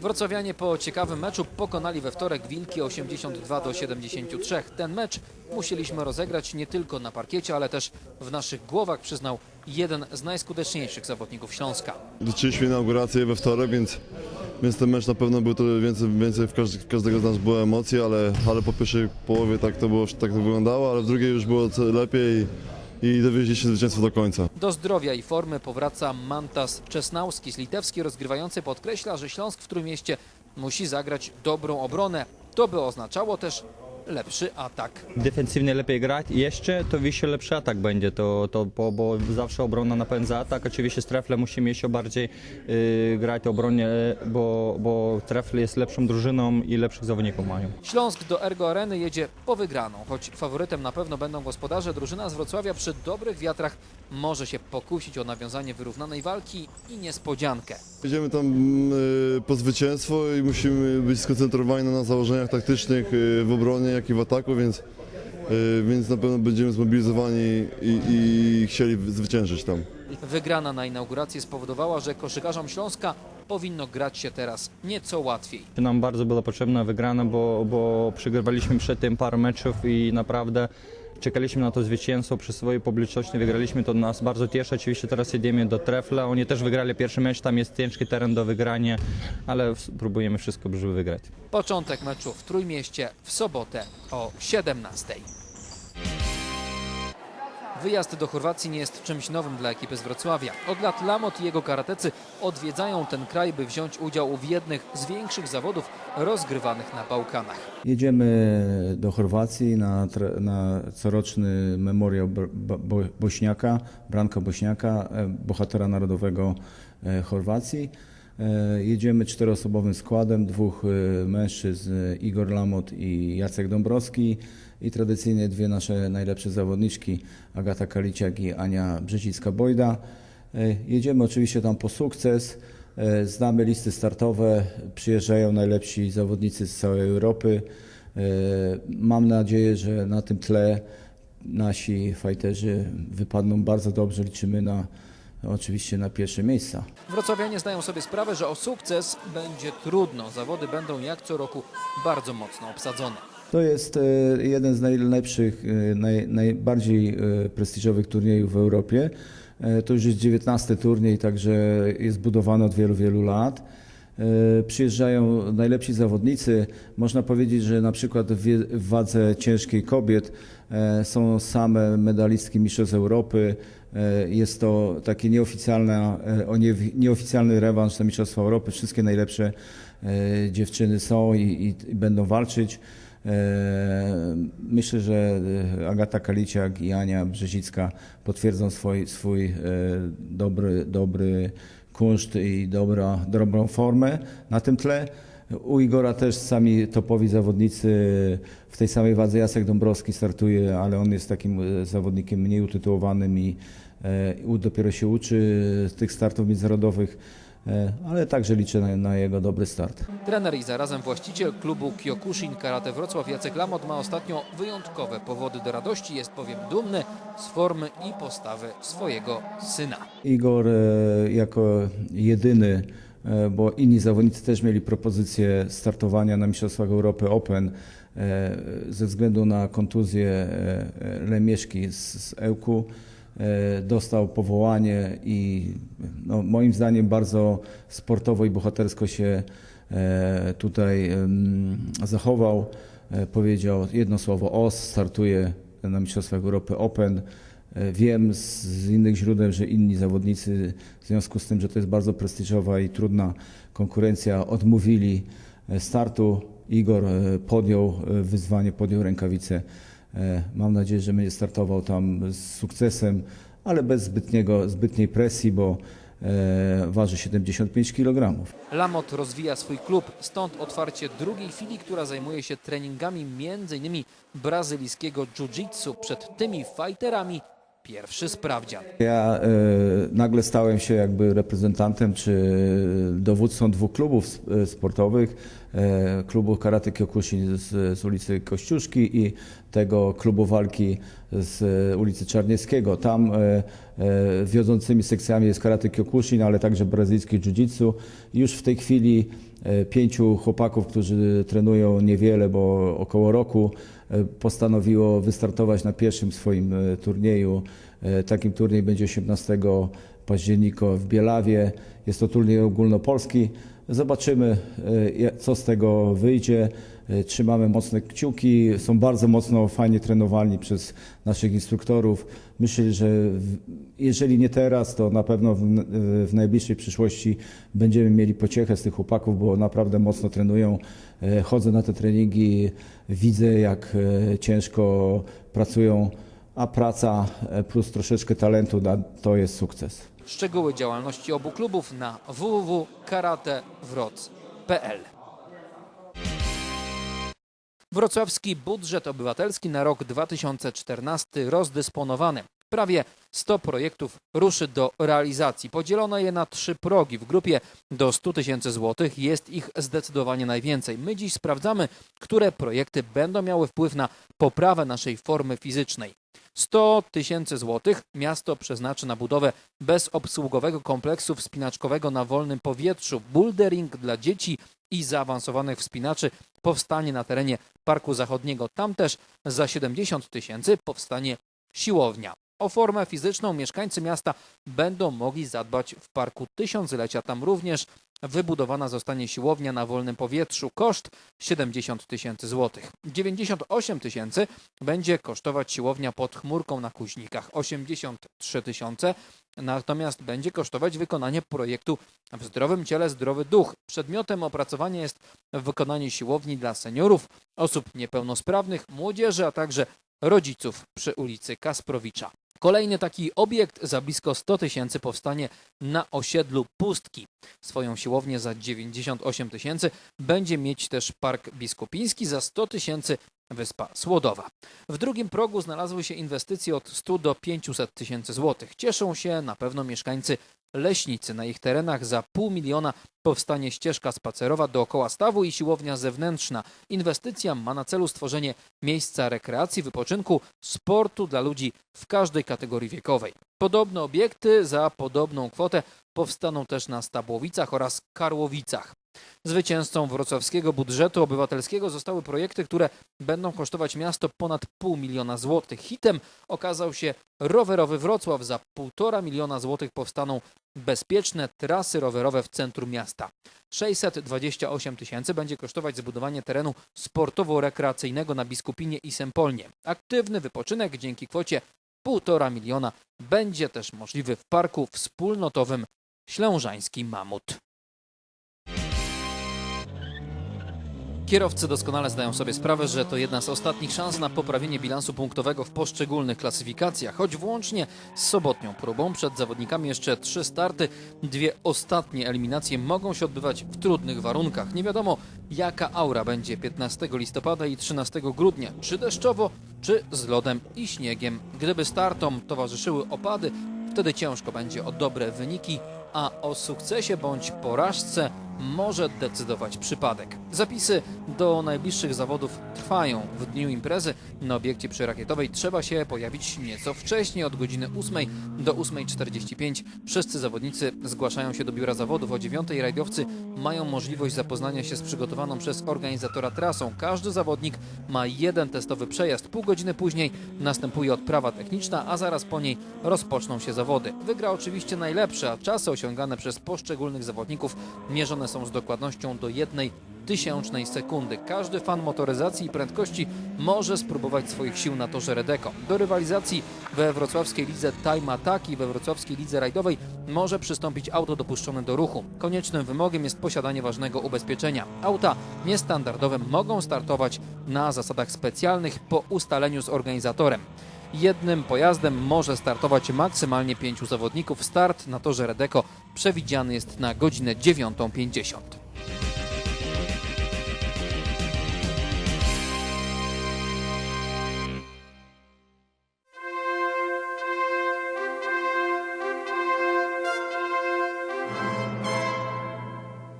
Wrocławianie po ciekawym meczu pokonali we wtorek Wilki 82 do 73. Ten mecz musieliśmy rozegrać nie tylko na parkiecie, ale też w naszych głowach, przyznał jeden z najskuteczniejszych zawodników Śląska. Liczyliśmy inaugurację we wtorek, więc, więc ten mecz na pewno był to więcej, więcej w, każdy, każdego z nas było emocji, ale, ale po pierwszej połowie tak to, było, tak to wyglądało, ale w drugiej już było lepiej i, dowieźliśmy zwycięstwo do końca. Do zdrowia i formy powraca Mantas Czesnauski z Litewski. Rozgrywający podkreśla, że Śląsk w Trójmieście musi zagrać dobrą obronę. To by oznaczało też lepszy atak. defensywnie lepiej grać i jeszcze to wyjście lepszy atak będzie, to, to, bo, bo zawsze obrona napędza atak, oczywiście z Trefle musimy jeszcze bardziej y, grać obronie, bo, bo Trefle jest lepszą drużyną i lepszych zawodników mają. Śląsk do Ergo Areny jedzie po wygraną, choć faworytem na pewno będą gospodarze. Drużyna z Wrocławia przy dobrych wiatrach może się pokusić o nawiązanie wyrównanej walki i niespodziankę. Jedziemy tam y, po zwycięstwo i musimy być skoncentrowani na założeniach taktycznych y, w obronie, jak i w ataku, więc, y, więc na pewno będziemy zmobilizowani i, i chcieli zwyciężyć tam. Wygrana na inaugurację spowodowała, że koszykarzom Śląska powinno grać się teraz nieco łatwiej. Nam bardzo była potrzebna wygrana, bo, bo przegrywaliśmy przed tym parę meczów i naprawdę czekaliśmy na to zwycięstwo przy swojej publiczności, wygraliśmy, to nas bardzo cieszy. Oczywiście teraz jedziemy do Trefla, oni też wygrali pierwszy mecz, tam jest ciężki teren do wygrania, ale próbujemy wszystko, żeby wygrać. Początek meczu w Trójmieście w sobotę o 17. Wyjazd do Chorwacji nie jest czymś nowym dla ekipy z Wrocławia. Od lat Lamot i jego karatecy odwiedzają ten kraj, by wziąć udział w jednych z większych zawodów rozgrywanych na Bałkanach. Jedziemy do Chorwacji na, na coroczny memoriał Bośniaka, Branka Bośniaka, e, bohatera narodowego e, Chorwacji. E, Jedziemy czteroosobowym składem, dwóch e, mężczyzn, e, Igor Lamot i Jacek Dąbrowski i tradycyjnie dwie nasze najlepsze zawodniczki, Agata Kaliciak i Ania Brzezicka-Bojda. Jedziemy oczywiście tam po sukces. Znamy listy startowe, przyjeżdżają najlepsi zawodnicy z całej Europy. Mam nadzieję, że na tym tle nasi fajterzy wypadną bardzo dobrze. Liczymy na oczywiście na pierwsze miejsca. Wrocławianie zdają sobie sprawę, że o sukces będzie trudno. Zawody będą jak co roku bardzo mocno obsadzone. To jest e, jeden z najlepszych, e, naj, najbardziej e, prestiżowych turniejów w Europie. To już jest 19 turniej, także jest budowany od wielu, wielu lat. E, Przyjeżdżają najlepsi zawodnicy. Można powiedzieć, że na przykład w wadze ciężkiej kobiet e, są same medalistki Mistrzostw Europy. E, Jest to taki nieoficjalna, e, o nie, nieoficjalny rewanż na Mistrzostwa Europy. Wszystkie najlepsze dziewczyny są i, i, będą walczyć. Myślę, że Agata Kaliciak i Ania Brzezicka potwierdzą swój, swój dobry, dobry kunszt i dobra, dobrą formę na tym tle. U Igora też sami topowi zawodnicy w tej samej wadze. Jacek Dąbrowski startuje, ale on jest takim e, zawodnikiem mniej utytułowanym i e, u- dopiero się uczy tych startów międzynarodowych, ale także liczę na, na jego dobry start. Trener i zarazem właściciel klubu Kyokushin Karate Wrocław Jacek Lamot ma ostatnio wyjątkowe powody do radości. Jest bowiem dumny z formy i postawy swojego syna. Igor e, jako jedyny, e, bo inni zawodnicy też mieli propozycję startowania na Mistrzostwach Europy Open e, ze względu na kontuzję e, e, Lemieszki z Ełku. E, Dostał powołanie i no, moim zdaniem bardzo sportowo i bohatersko się e, tutaj zachował. E, Powiedział jedno słowo OS, startuje na Mistrzostwach Europy Open. Wiem z, innych źródeł, że inni zawodnicy, w związku z tym, że to jest bardzo prestiżowa i trudna konkurencja, odmówili startu. Igor podjął wyzwanie, podjął rękawice. E, Mam nadzieję, że będzie startował tam z sukcesem, ale bez zbytniego, zbytniej presji, bo e, waży 75 kg. Lamot rozwija swój klub, stąd otwarcie drugiej filii, która zajmuje się treningami m.in. brazylijskiego jiu-jitsu. Przed tymi fighterami pierwszy sprawdzian. Ja e, nagle stałem się jakby reprezentantem czy dowódcą dwóch klubów e, sportowych. E, klubu Karate Kyokushin z, z ulicy Kościuszki i tego klubu walki z ulicy Czarnieckiego. Tam wiodącymi sekcjami jest karate kyokushin, ale także brazylijski jiu-jitsu. Już w tej chwili pięciu chłopaków, którzy trenują niewiele, bo około roku, e, postanowiło wystartować na pierwszym swoim e, turnieju. E, Takim turniej będzie 18 października w Bielawie. Jest to turniej ogólnopolski. Zobaczymy, e, co z tego wyjdzie. E, Trzymamy mocne kciuki. Są bardzo mocno fajnie trenowani przez naszych instruktorów. Myślę, że jeżeli nie teraz, to na pewno w, w najbliższej przyszłości będziemy mieli pociechę z tych chłopaków, bo naprawdę mocno trenują. E, Chodzę na te treningi, widzę jak e, ciężko pracują, a praca plus troszeczkę talentu to jest sukces. Szczegóły działalności obu klubów na www.karatewroc.pl Wrocławski budżet obywatelski na rok 2014 rozdysponowany. Prawie 100 projektów ruszy do realizacji. Podzielono je na trzy progi. W grupie do 100 tysięcy złotych jest ich zdecydowanie najwięcej. My dziś sprawdzamy, które projekty będą miały wpływ na poprawę naszej formy fizycznej. 100 tysięcy złotych miasto przeznaczy na budowę bezobsługowego kompleksu wspinaczkowego na wolnym powietrzu. Bouldering dla dzieci i zaawansowanych wspinaczy powstanie na terenie Parku Zachodniego. Tam też za 70 tysięcy powstanie siłownia. O formę fizyczną mieszkańcy miasta będą mogli zadbać w Parku Tysiąclecia. Tam również wybudowana zostanie siłownia na wolnym powietrzu. Koszt 70 tysięcy złotych. 98 tysięcy będzie kosztować siłownia pod chmurką na Kuźnikach. 83 tysiące natomiast będzie kosztować wykonanie projektu w zdrowym ciele zdrowy duch. Przedmiotem opracowania jest wykonanie siłowni dla seniorów, osób niepełnosprawnych, młodzieży, a także rodziców przy ulicy Kasprowicza. Kolejny taki obiekt za blisko 100 tysięcy powstanie na osiedlu Pustki. Swoją siłownię za 98 tysięcy będzie mieć też Park Biskupiński za 100 tysięcy Wyspa Słodowa. W drugim progu znalazły się inwestycje od 100 do 500 tysięcy złotych. Cieszą się na pewno mieszkańcy Leśnicy. Na ich terenach za pół miliona powstanie ścieżka spacerowa dookoła stawu i siłownia zewnętrzna. Inwestycja ma na celu stworzenie miejsca rekreacji, wypoczynku, sportu dla ludzi w każdej kategorii wiekowej. Podobne obiekty za podobną kwotę powstaną też na Stabłowicach oraz Karłowicach. Zwycięzcą wrocławskiego budżetu obywatelskiego zostały projekty, które będą kosztować miasto ponad pół miliona złotych. Hitem okazał się rowerowy Wrocław. Za półtora miliona złotych powstaną bezpieczne trasy rowerowe w centrum miasta. 628 tysięcy będzie kosztować zbudowanie terenu sportowo-rekreacyjnego na Biskupinie i Sempolnie. Aktywny wypoczynek dzięki kwocie półtora miliona będzie też możliwy w parku wspólnotowym Ślężański Mamut. Kierowcy doskonale zdają sobie sprawę, że to jedna z ostatnich szans na poprawienie bilansu punktowego w poszczególnych klasyfikacjach. Choć włącznie z sobotnią próbą przed zawodnikami jeszcze trzy starty, dwie ostatnie eliminacje mogą się odbywać w trudnych warunkach. Nie wiadomo, jaka aura będzie 15 listopada i 13 grudnia, czy deszczowo, czy z lodem i śniegiem. Gdyby startom towarzyszyły opady, wtedy ciężko będzie o dobre wyniki, a o sukcesie bądź porażce może decydować przypadek. Zapisy do najbliższych zawodów trwają. W dniu imprezy na obiekcie przyrakietowej trzeba się pojawić nieco wcześniej, od godziny 8 do 8.45. Wszyscy zawodnicy zgłaszają się do biura zawodów. O 9 rajdowcy mają możliwość zapoznania się z przygotowaną przez organizatora trasą. Każdy zawodnik ma jeden testowy przejazd. Pół godziny później następuje odprawa techniczna, a zaraz po niej rozpoczną się zawody. Wygra oczywiście najlepszy, a czasy osiągane przez poszczególnych zawodników mierzone są z dokładnością do jednej tysiącznej sekundy. Każdy fan motoryzacji i prędkości może spróbować swoich sił na torze Redeko. Do rywalizacji we wrocławskiej lidze Time Attack i we wrocławskiej lidze rajdowej może przystąpić auto dopuszczone do ruchu. Koniecznym wymogiem jest posiadanie ważnego ubezpieczenia. Auta niestandardowe mogą startować na zasadach specjalnych po ustaleniu z organizatorem. Jednym pojazdem może startować maksymalnie pięciu zawodników. Start na torze Redeko przewidziany jest na godzinę 9.50.